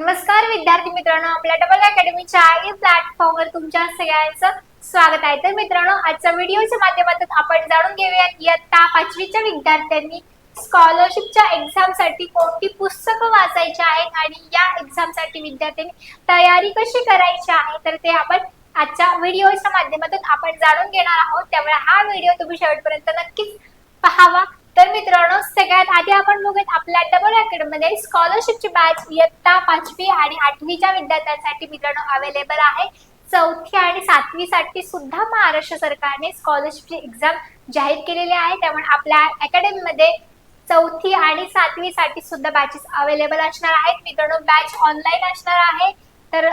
नमस्कार विद्यार्थी मित्रांनो. आपल्या डबल अकॅडमीच्या या प्लॅटफॉर्मवर तुमच्या सगळ्यांचं स्वागत आहे. तर मित्रांनो आजच्या व्हिडिओच्या माध्यमातून आपण जाणून घेऊयात इयत्ता पाचवीच्या विद्यार्थ्यांनी स्कॉलरशिपच्या एक्झामसाठी कोणती पुस्तकं वाचायची आहेत आणि या एक्झामसाठी विद्यार्थ्यांनी तयारी कशी करायची आहे? तर ते आपण आजच्या व्हिडिओच्या माध्यमातून आपण जाणून घेणार आहोत. त्यामुळे हा व्हिडिओ तुम्ही शेवटपर्यंत नक्कीच पहावा. तर मित्रांनो सगळ्यात आधी आपण बघूयात आपल्या डबल अकॅडमीमध्ये स्कॉलरशिपची बॅच इयत्ता पाचवी आणि आठवीच्या विद्यार्थ्यांसाठी मित्रांनो अवेलेबल आहे. चौथी आणि सातवी साठी सुद्धा महाराष्ट्र सरकारने स्कॉलरशिपची एक्झाम जाहीर केलेली आहे. त्यामुळे आपल्या अकॅडमीमध्ये चौथी आणि सातवी साठी सुद्धा बॅचेस अवेलेबल असणार आहेत. मित्रांनो बॅच ऑनलाईन असणार आहे. तर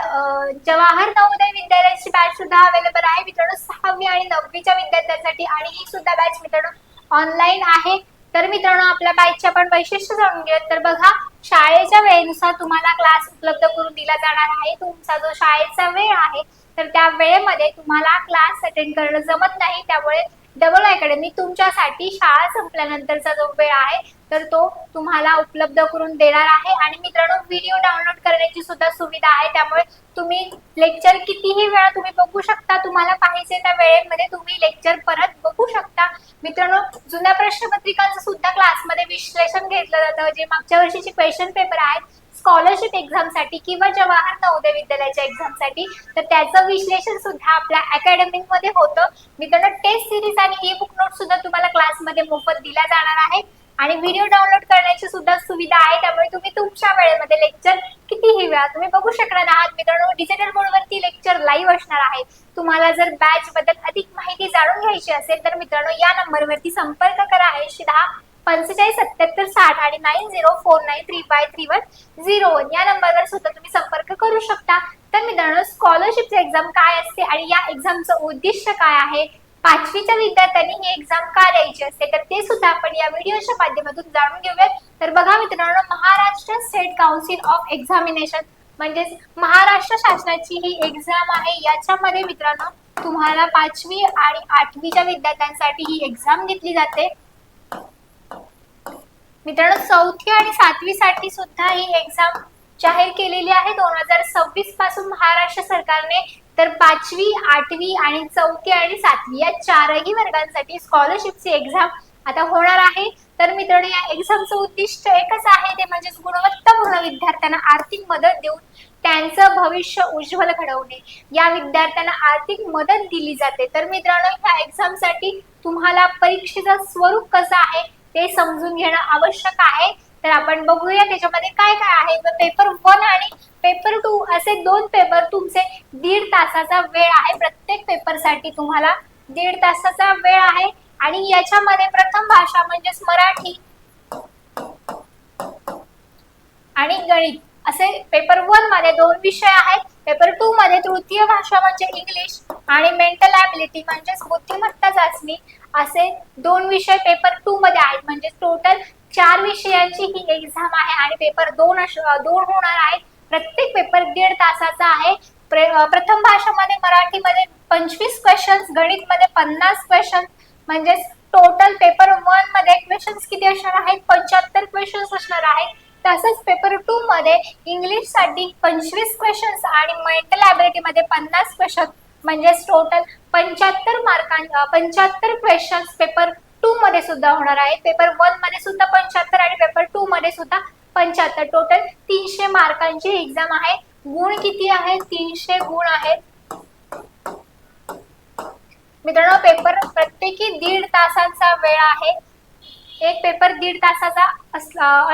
जवाहर नवोदय विद्यालयाची बॅच सुद्धा अवेलेबल आहे. मित्रांनो सहावी आणि नववीच्या विद्यार्थ्यांसाठी आणि ही सुद्धा बॅच मित्रांनो ऑनलाईन आहे. तर मित्रांनो आपल्या बॅचच्या पण वैशिष्ट्य जाणून घेऊयात. तर बघा शाळेच्या वेळेनुसार तुम्हाला क्लास उपलब्ध करून दिला जाणार आहे. तुमचा जो शाळेचा वेळ आहे तर त्या वेळेमध्ये तुम्हाला क्लास अटेंड करणं जमत नाही. त्यामुळे डबल अकॅडमी तुमच्यासाठी शाळा संपल्यानंतरचा जो वेळ आहे तर तो तुम्हाला उपलब्ध करून देणार आहे. आणि मित्रांनो व्हिडिओ डाउनलोड करण्याची सुद्धा सुविधा आहे. त्यामुळे तुम्ही लेक्चर कितीही वेळा तुम्ही बघू शकता. तुम्हाला पाहिजे त्या वेळेमध्ये तुम्ही लेक्चर परत बघू शकता. मित्रांनो जुन्या प्रश्नपत्रिकांचं सुद्धा क्लासमध्ये विश्लेषण घेतलं जातं. जे मागच्या वर्षीचे क्वेश्चन पेपर आहेत स्कॉलरशिप एक्झामसाठी किंवा जवाहर नवोदय विद्यालयाच्या एक्झामसाठी तर त्याचं विश्लेषण सुद्धा आपल्या अकॅडमी मध्ये होतं. मित्रांनो टेस्ट सिरीज आणि ई बुक नोट सुद्धा तुम्हाला क्लासमध्ये मोफत दिल्या जाणार आहेत आणि व्हिडिओ डाउनलोड करण्याची सुद्धा सुविधा आहे त्यामुळे तुम्ही तुमच्या वेळेमध्ये लेक्चर कितीही वेळा तुम्ही बघू शकणार आहात. मित्रांनो डिजिटल मोडवरती लेक्चर लाईव्ह असणार आहे. तुम्हाला जर बॅच बद्दल अधिक माहिती जाणून घ्यायची असेल तर मित्रांनो या नंबरवरती संपर्क करा. ऐंशी दहा पंचेचाळीस सत्याहत्तर साठ आणि nine zero four nine three five three one zero one या नंबरवर सुद्धा तुम्ही संपर्क करू शकता. तर मित्रांनो स्कॉलरशिपची एक्झाम काय असते आणि या एक्झामचं उद्दिष्ट काय आहे? पाचवीच्या विद्यार्थ्यांनी ही एक्झाम का द्यायची असते? तर ते सुद्धा आपण या व्हिडिओच्या माध्यमातून जाणून घेऊयात. तर बघा मित्रांनो Maharashtra state council of examination म्हणजेच महाराष्ट्र शासनाची ही एक्झाम आहे. याच्यामध्ये मित्रांनो तुम्हाला पाचवी आणि आठवीच्या विद्यार्थ्यांसाठी ही एक्झाम घेतली जाते. मित्रांनो चौथी आणि सातवी साठी सुद्धा ही एक्झाम जाहीर केलेली आहे. दोन हजार सव्वीसपासून महाराष्ट्र सरकारने तर पाचवी आठवी आणि चौथी आणि सातवी या चारही वर्गांसाठी स्कॉलरशिपची एक्झाम आता होणार आहे. तर मित्रांनो या एक्झामचं उद्दिष्ट एकच आहे. ते म्हणजे गुणवत्तापूर्ण विद्यार्थ्यांना आर्थिक मदत देऊन त्यांचं भविष्य उज्ज्वल घडवणे. या विद्यार्थ्यांना आर्थिक मदत दिली जाते. तर मित्रांनो ह्या एक्झामसाठी तुम्हाला परीक्षेचं स्वरूप कसं आहे ते समजून घेणं आवश्यक आहे. तर आपण बघूया त्याच्यामध्ये काय काय आहे. तर पेपर वन आणि पेपर टू असे दोन पेपर तुमचे दीड तासाचा वेळ आहे. प्रत्येक पेपरसाठी तुम्हाला दीड तासाचा वेळ आहे. आणि याच्यामध्ये प्रथम भाषा म्हणजेच मराठी आणि गणित. असे पेपर वनमध्ये दोन विषय आहेत. पेपर टू मध्ये तृतीय भाषा म्हणजे इंग्लिश आणि मेंटल ऍबिलिटी म्हणजेच बुद्धिमत्ता चाचणी. असे दोन विषय पेपर टू मध्ये आहेत. म्हणजे टोटल चार विषयांची ही एक्झाम आहे आणि पेपर दोन अश- दोन होणार आहेत. प्रत्येक पेपर दीड तासाचा आहे. प्रथम भाषामध्ये मराठीमध्ये पंचवीस क्वेश्चन्स गणित मध्ये पन्नास क्वेश्चन म्हणजेच टोटल पेपर वनमध्ये क्वेश्चन्स किती असणार आहेत? पंच्याहत्तर क्वेश्चन्स असणार आहेत. तसंच पेपर टू मध्ये इंग्लिशसाठी पंचवीस क्वेश्चन्स आणि मेंटल ॲबिलिटी मध्ये पन्नास क्वेश्चन म्हणजेच टोटल पंच्याहत्तर मार्कां पंच्याहत्तर क्वेश्चन्स पेपर टू मध्ये सुद्धा होणार आहे. पेपर वनमध्ये सुद्धा पंच्याहत्तर आणि पेपर टू मध्ये सुद्धा पंच्याहत्तर. टोटल तीनशे मार्कांची एक्झाम आहे. गुण किती आहे? तीनशे गुण आहेत. मित्रांनो पेपर प्रत्येकी दीड तासांचा वेळ आहे. एक पेपर दीड तासाचा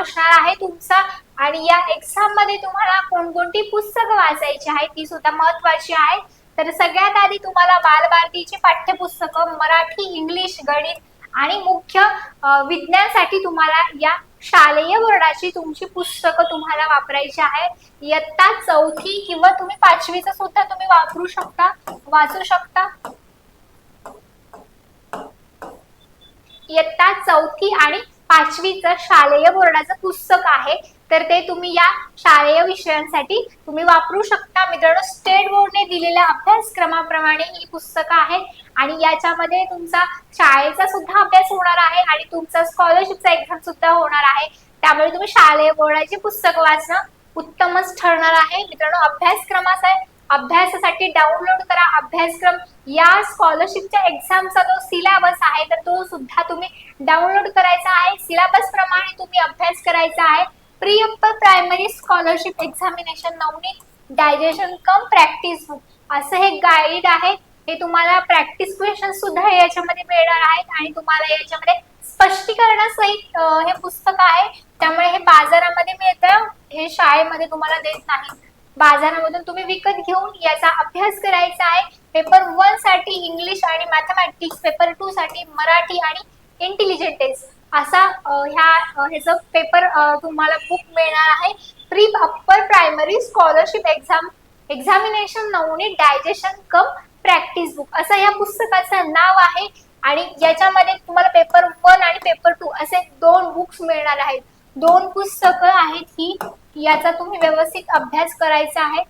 असणार आहे तुमचा. आणि या एक्झाममध्ये तुम्हाला कोणकोणती पुस्तकं वाचायची आहेत ती सुद्धा महत्वाची आहे. तर सगळ्यात आधी तुम्हाला बालभारतीची पाठ्यपुस्तकं मराठी इंग्लिश गणित आणि मुख्य विज्ञानसाठी तुम्हाला या शालेय बोर्डाची तुमची पुस्तकं तुम्हाला वापरायची आहे इयत्ता चौथी किंवा तुम्ही पाचवीचं सुद्धा तुम्ही वापरू शकता वाचू शकता. इयत्ता चौथी आणि पाचवीचं शालेय बोर्डाचं पुस्तक आहे. तर ते तुम्ही या शालेय विषयांसाठी तुम्ही वापरू शकता. मित्रांनो स्टेट बोर्डने दिलेल्या अभ्यासक्रमाप्रमाणे ही पुस्तकं आहेत आणि याच्यामध्ये तुमचा शाळेचा सुद्धा अभ्यास होणार आहे आणि तुमचा स्कॉलरशिपचा एक्झाम सुद्धा होणार आहे. त्यामुळे तुम्ही शालेय बोर्डाची पुस्तकं वाचणं उत्तमच ठरणार आहे. मित्रांनो अभ्यासक्रमाचा आहे. अभ्यासासाठी डाउनलोड करा. अभ्यासक्रम या स्कॉलरशिपच्या एक्झामचा जो सिलेबस आहे तर तो सुद्धा तुम्ही डाउनलोड करायचा आहे. सिलेबस प्रमाणे तुम्ही अभ्यास करायचा आहे. Pre primary scholarship examination Navneet digestion cum practice book असं हे गाईड आहे. हे तुम्हाला प्रॅक्टिस क्वेश्चन सुद्धा याच्यामध्ये मिळणार आहेत आणि तुम्हाला याच्यामध्ये स्पष्टीकरणासहित हे पुस्तक आहे. त्यामुळे हे बाजारामध्ये मिळतं. हे शाळेमध्ये तुम्हाला देत नाही. बाजारामधून तुम्ही विकत घेऊन याचा अभ्यास करायचा आहे. पेपर वनसाठी इंग्लिश आणि मॅथमॅटिक्स पेपर टू साठी मराठी आणि इंटेलिजंट टेस्ट असा ह्या ह्याचं पेपर तुम्हाला बुक मिळणार आहे. Pre upper primary scholarship exam examination Navneet digestion cum practice book असं या पुस्तकाचं नाव आहे आणि याच्यामध्ये तुम्हाला पेपर वन आणि पेपर टू असे दोन बुक्स मिळणार आहेत. दोन पुस्तकं आहेत ही याचा तुम्ही व्यवस्थित अभ्यास करायचा आहे.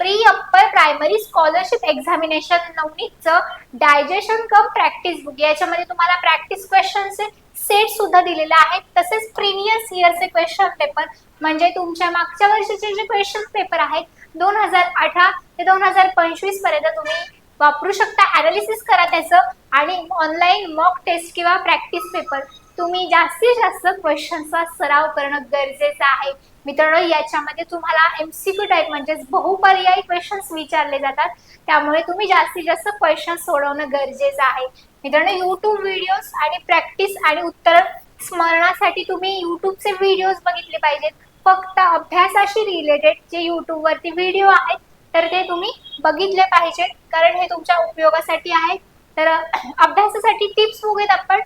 Pre upper primary scholarship examination नवनीतचं digestion cum practice book याच्यामध्ये तुम्हाला प्रॅक्टिस क्वेश्चनचे सेट सुद्धा दिलेले आहेत. तसेच प्रिव्हियस इयरचे क्वेश्चन पेपर म्हणजे तुमच्या मागच्या वर्षीचे जे क्वेश्चन पेपर आहेत दोन हजार अठरा ते दोन हजार पंचवीसपर्यंत तुम्ही वापरू शकता. अनालिसिस करा त्याचं आणि ऑनलाईन मॉक टेस्ट किंवा प्रॅक्टिस पेपर तुम्ही जास्तीत जास्त क्वेश्चनचा सराव करणं गरजेचं आहे. मित्रांनो याच्यामध्ये तुम्हाला एमसीक्यू टाईप म्हणजेच बहुपर्यायी क्वेश्चन्स विचारले जातात. त्यामुळे तुम्ही जास्तीत जास्त क्वेश्चन सोडवणं गरजेचं आहे. मित्रांनो युट्यूब व्हिडिओज आणि प्रॅक्टिस आणि उत्तर स्मरणासाठी तुम्ही युट्यूबचे व्हिडिओज बघितले पाहिजेत. फक्त अभ्यासाशी रिलेटेड जे युट्यूबवरती व्हिडिओ आहेत तर ते तुम्ही बघितले पाहिजेत. कारण हे तुमच्या उपयोगासाठी आहे. तर अभ्यासासाठी टिप्स बघूयात आपण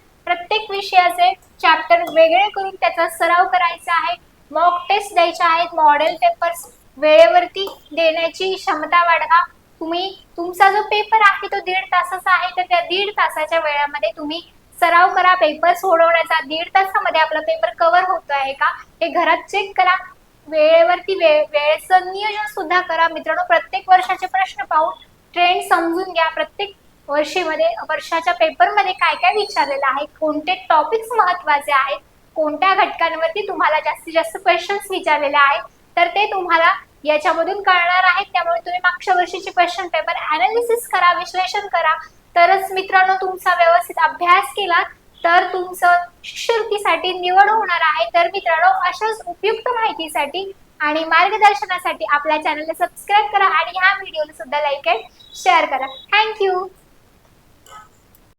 प्रत्येक विषयाचे चॅप्टर वेगळे करून त्याचा सराव करायचा आहे. मॉक टेस्ट द्यायचे आहेत. मॉडेल पेपर्स वेळेवरती देण्याची क्षमता वाढवा. तुम्ही तुमचा जो पेपर आहे तो दीड तासाचा आहे तर त्या दीड तासाच्या वेळामध्ये तुम्ही सराव करा. पेपर सोडवण्याचा दीड तासामध्ये आपला पेपर कव्हर होतो आहे का हे घरात चेक करा. वेळेवरती वेळ वेळेचं नियोजन सुद्धा करा. मित्रांनो प्रत्येक वर्षाचे प्रश्न पाहून ट्रेंड समजून घ्या. प्रत्येक वर्षीमध्ये वर्षाच्या पेपरमध्ये काय काय विचारलेलं आहे? कोणते टॉपिक्स महत्त्वाचे आहेत? कोणत्या घटकांवरती तुम्हाला जास्तीत जास्त क्वेश्चन्स विचारलेले आहेत? तर ते तुम्हाला याच्यामधून कळणार आहेत त्यामुळे तुम्ही मागच्या वर्षीचे क्वेश्चन पेपर अनालिसिस करा विश्लेषण करा. तरच मित्रांनो तुमचा व्यवस्थित अभ्यास केला तर तुमचं शिष्यवृत्तीसाठी निवड होणार आहे. तर मित्रांनो अशाच उपयुक्त माहितीसाठी आणि मार्गदर्शनासाठी आपल्या चॅनलला सबस्क्राईब करा आणि ह्या व्हिडिओला सुद्धा लाईक अँड शेअर करा. Thank you